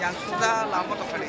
yang sudah lama tuh kali.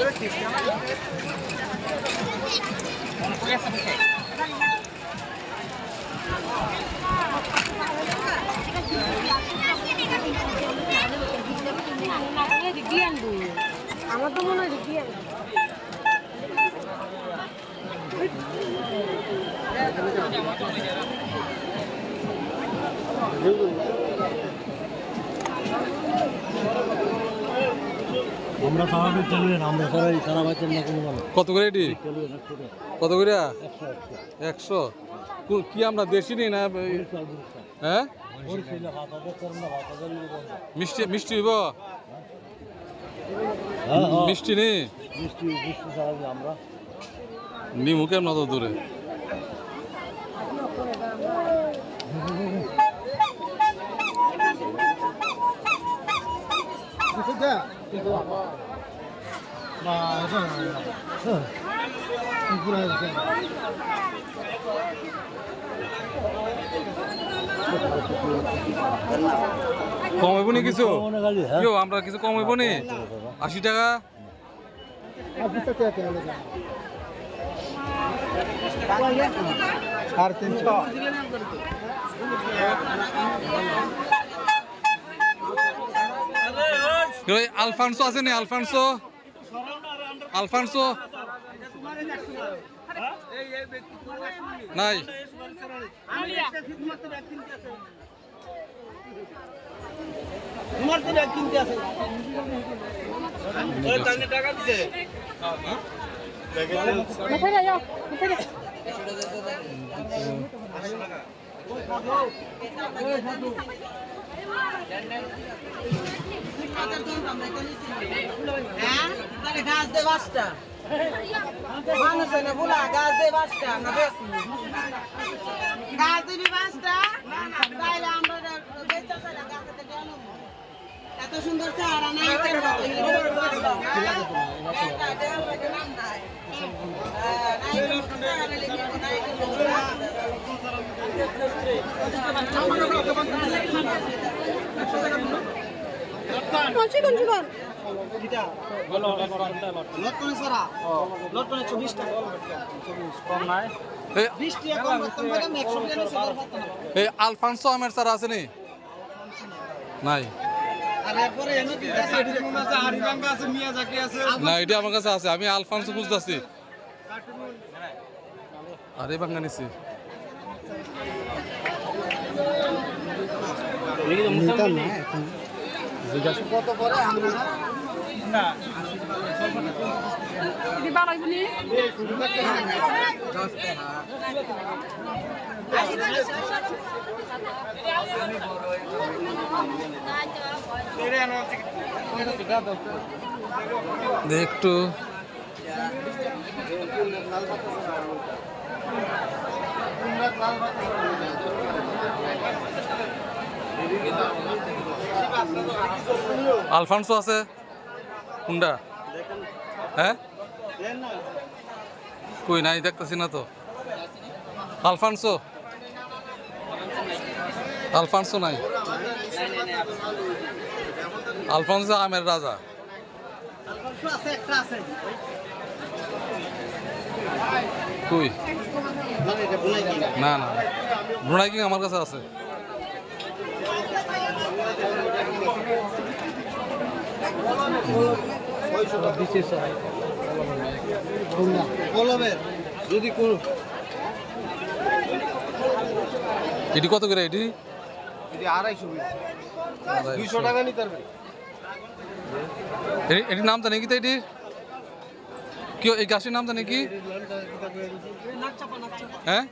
Gracias. আমার তো মনে হয় রিপিয়ান আমরা আমরা সারা না কোনো কত করে এটি? কত করে? একশো কো- আমরা দেশি নিই না হ্যাঁ? বরিশাল হাত হাজার করুন না হাত হাজার নিয়ে করুন না। মিষ্টি মিষ্টি হইব হ্যাঁ হ্যাঁ মিষ্টি নেই মিষ্টি মিষ্টি ছাড়া যে আমরা নিমু কেমন অত দূরে কম হইব নি কিছু? মনে খালি হ্যাঁ কেউ আমরা কিছু কম হইব নি? আশি টাকা? সাড়ে তিনশো। আলফানসো আছে নি আলফানসো। আলফানসো। নাই। তোমার গাছ দে বাসটা মানুষ বলা গাছ দে বাসটা না বেশ গাছ দিবি বাসটা আমরা এত সুন্দর চেহারা না। আলফানসো আমের চারা আছে নি? নাই। না এটা আমার কাছে আছে আমি আলফানসো খুঁজতেছি। আরে বাঙ্গা নিছি। কত পরে আমরা না দিদি ভালো হইবনি দে একটু। আলফানসো আছে? কোনটা? হ্যাঁ? কই, নাই দেখতেছি না তো। আলফানসো? আলফানসো নাই। আলফানসো আমের রাজা। কই? না না। ব্রুনাই কিং আমার কাছে আছে। যদি কোন এটি কত করে এটি? যদি আড়াইশো দুইশো টাকা নিতে পারবে। এটির নাম জানে কি তো এটির? কি এই গাছের নাম জানে কি হ্যাঁ?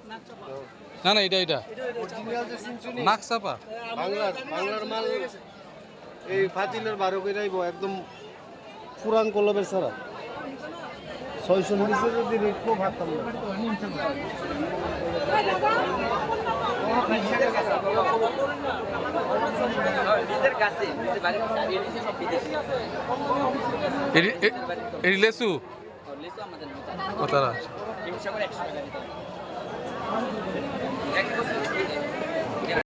না না এটা এটা। অরিজিনাল যে চাপা? বাংলার বাংলার মাল এই ফাতিলের বারো করে একদম পুরান কলমের ছাড়া। ছয়শো নিচে যদি রেখো ভাবতাম না এটি এ- ও তারা